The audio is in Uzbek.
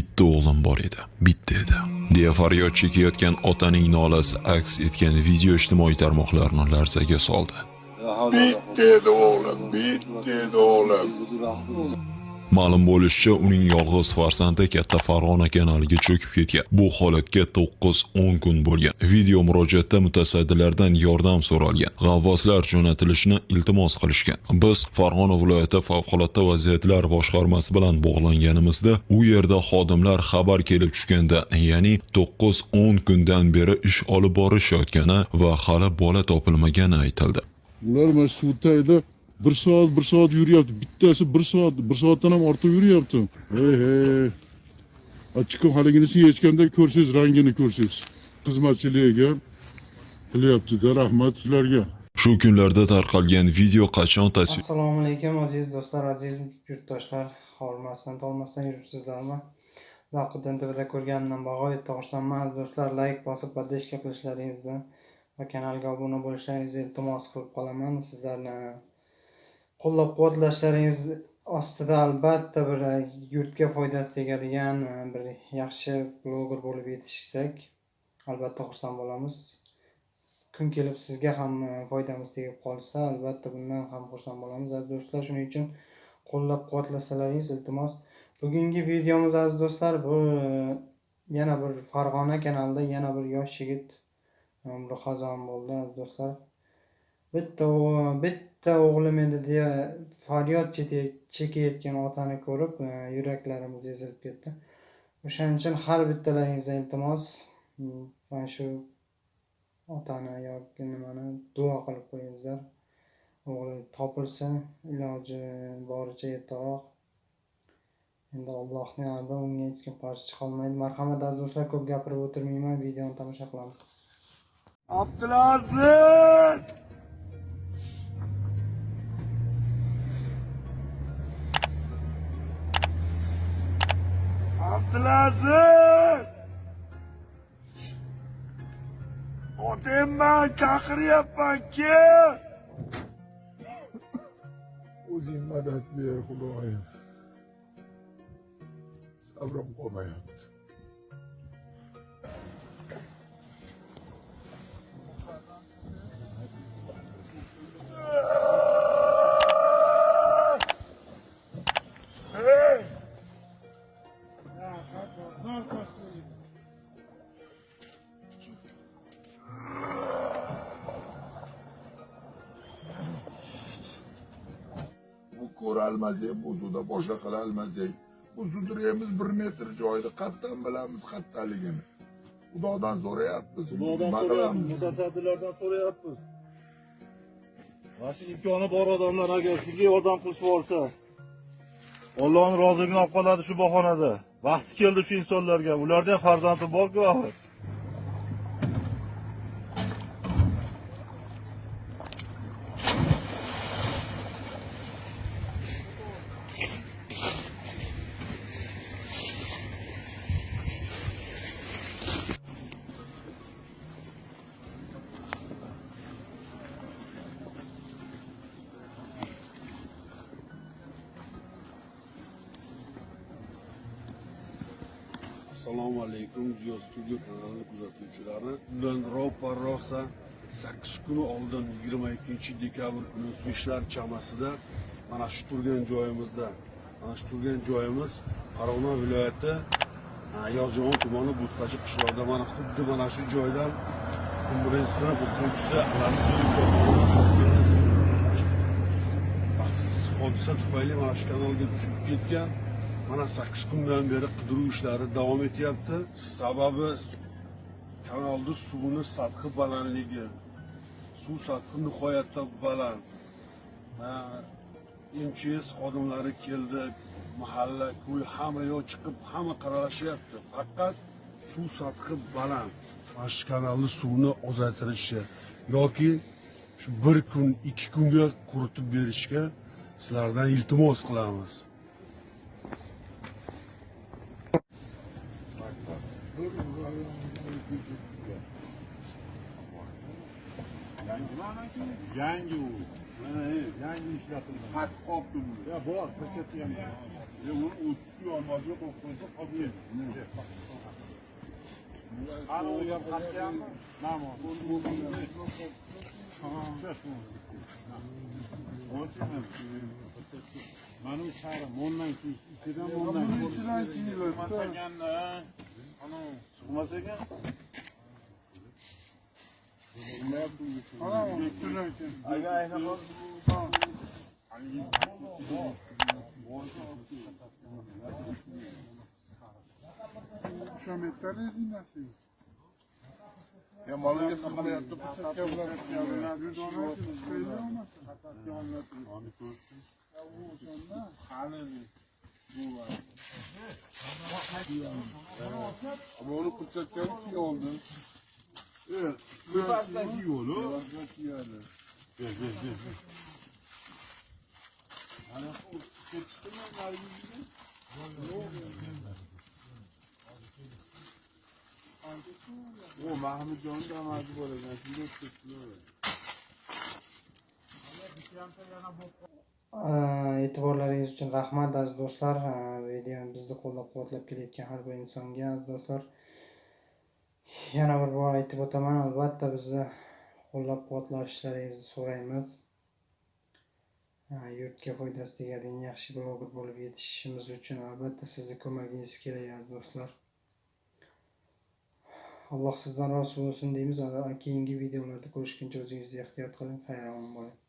bitta o'g'lim bor edi. Bitta edi. Deya faryod chekayotgan otaning nolasi aks etgan video ijtimoiy tarmoqlarni larzaga soldi. Bitta edi o'g'lim bitta edi o'g'lim. Ma'lum bo'lishicha, uning yolg'iz farzandi katta Farg'ona kanaliga cho'kib ketgan. Bu holatga 9-10 kun bo'lgan. Video murojaatda mutasaddilardan yordam so'ralgan. G'avvoslar jo'natilishini iltimos qilishgan. Biz Farg'ona viloyati favqulodda vaziyatlar boshqarmasi bilan bog'langanimizda, u yerda xodimlar xabar kelib tushganda, ya'ni 9-10 kundan beri ish olib borishayotgani va hali bola topilmagani aytildi. Ular mana shu bir soat bir soat yuriyapti. Bittasi bir soat, bir soatdan ham ortiq yuriyapti. Hey hey. Ha, Chiqib haliginisi yechganda ko'rsangiz, rangini ko'rsangiz. Xizmatchiligiga qilyapti-da, rahmat sizlarga. Shu kunlarda tarqalgan video qachon tasvir assalomu alaykum aziz do'stlar aziz yurtdoshlar hormasdan tolmasdan yuribsizlarmi zavqiddin tvda ko'rganimdan bag'oyatda xursandman aziz do'stlar layk bosib поддержка qilishlaringizni va kanalga obuna bo'lishlaringizni iltimos qilib qolaman sizlarni Qo'llab quvvatlashlaringiz ostida albatta bir e, yurtga foydasi tegadigan e, bir yaxshi bloger bo'lib yetishsak albatta xursand bo'lamiz. Kun kelib sizga ham e, foydamiz tegib qolsa albatta bundan ham xursand bo'lamiz. Aziz do'stlar shuning uchun qo'llab quvvatlasalaringiz iltimos. Bugungi videomiz aziz do'stlar bu yana bir farg'ona kanalida yana bir yosh yigit umri xazon bo'ldi aziz do'stlar. Bitta o'g'lim bitta o'g'lim edi deya faryod chekayotgan otani ko'rib e, yuraklarimiz ezilib ketdi. O'shaning uchun har bittalaringizdan iltimos mana shu otani yoki nimani duo qilib qo'yingizlar. O'g'li topilsin iloji boricha ertaroq. Endi allohni amri unga hech kim qarshi chiqolmaydi marhamat aziz do'stlar ko'p gapirib o'tirmayman. Videoni tomosha qilamiz. Abdulaziz! Abdülaziz! Otayım ben chaqiryapman kel! O'zing madad ber xudoyim. Sabrim qolmayapti. Hey! Ko'rolmasak, bu suvda boshqa qilolmasak, bu sudraymiz bir metr joyda qattan bilamiz qattaligini. Xudodan so'rayapmiz. Xudodan so'rayapmiz, mutasaddilardan so'rayapmiz. Mana shu imkoni bor odamlar agar shunga yordam qilishib olsa, Allohning roziligini olib qoladi shu bahonada. Vaqti keldi shu insonlarga. Ularda ham farzandi bor-ku axir. Assalomu alaykum ziyo studio kanali kuzatuvchilari. Bundan roppa rosa sakkiz kun oldin yigirma ikkinchi dekabr kuni suishlar chamasida mana shu turgan joyimizda mana shu turgan joyimiz farg'ona viloyati yozyovon tumani bo'tqachi qishlog'ida. Mana xuddi mana shu joydan o'n birinchi sinf o'quvchisi baxtsiz hodisa tufayli mana shu kanalga tushib ketgan. Mana sakkiz kundan beri qidiruv ishlari davom etyapti. Sababi kanalni suvini sathi balandligi. Suv sathi nihoyatda baland. Ha, mchs xodimlari keldi mahalla ko'y hamma yoq chiqib hamma qaralashyapti faqat suv sathi baland. Mana shu kanalni suvni ozaytirishi yoki shu bir kun ikki kunga quritib berishga sizlardan iltimos qilamiz. Yangi u. Yangi ishlatilgan. qat qolibdi bu. Ya bor, paketti ham. Ya uni o'tishga olmasiga qo'yib qo'ysa qolmaydi. Manu charim, mondan keyin ichidan mondan ichidan kiyiladi Chiqmas ekan. Şametler rezinasi. Ya malıyla sıkmayaptı bıçak yavrular. Bir de Ama onu kutsakken iyi oldu. Evet. Kutsakken iyi olur. Kutsakken iyi olur. Gel gel gel. Hani o seçti mi nargizini? Yok yok. O Mahmut Can'ın damadı böyle. Ben şimdi seçtim öyle. Э, e'tiborlaringiz uchun rahmat aziz do'stlar. Э, videoni bizni qo'llab quvvatlab kelayotgan har bir insonga aziz do'stlar. Yana bir bor aytib o'taman albatta bizni qo'llab quvvatlashlaringizni so'raymiz э, yurtga foydasi tegadigan yaxshi bloger bo'lib yetishishimiz uchun albatta sizni ko'magingiz kerak aziz do'stlar. Alloh sizdan rozi bo'lsin deymiz. Keyingi videolarda ko'rishguncha o'zingizni ehtiyot qiling. Xayr omon bo'ling.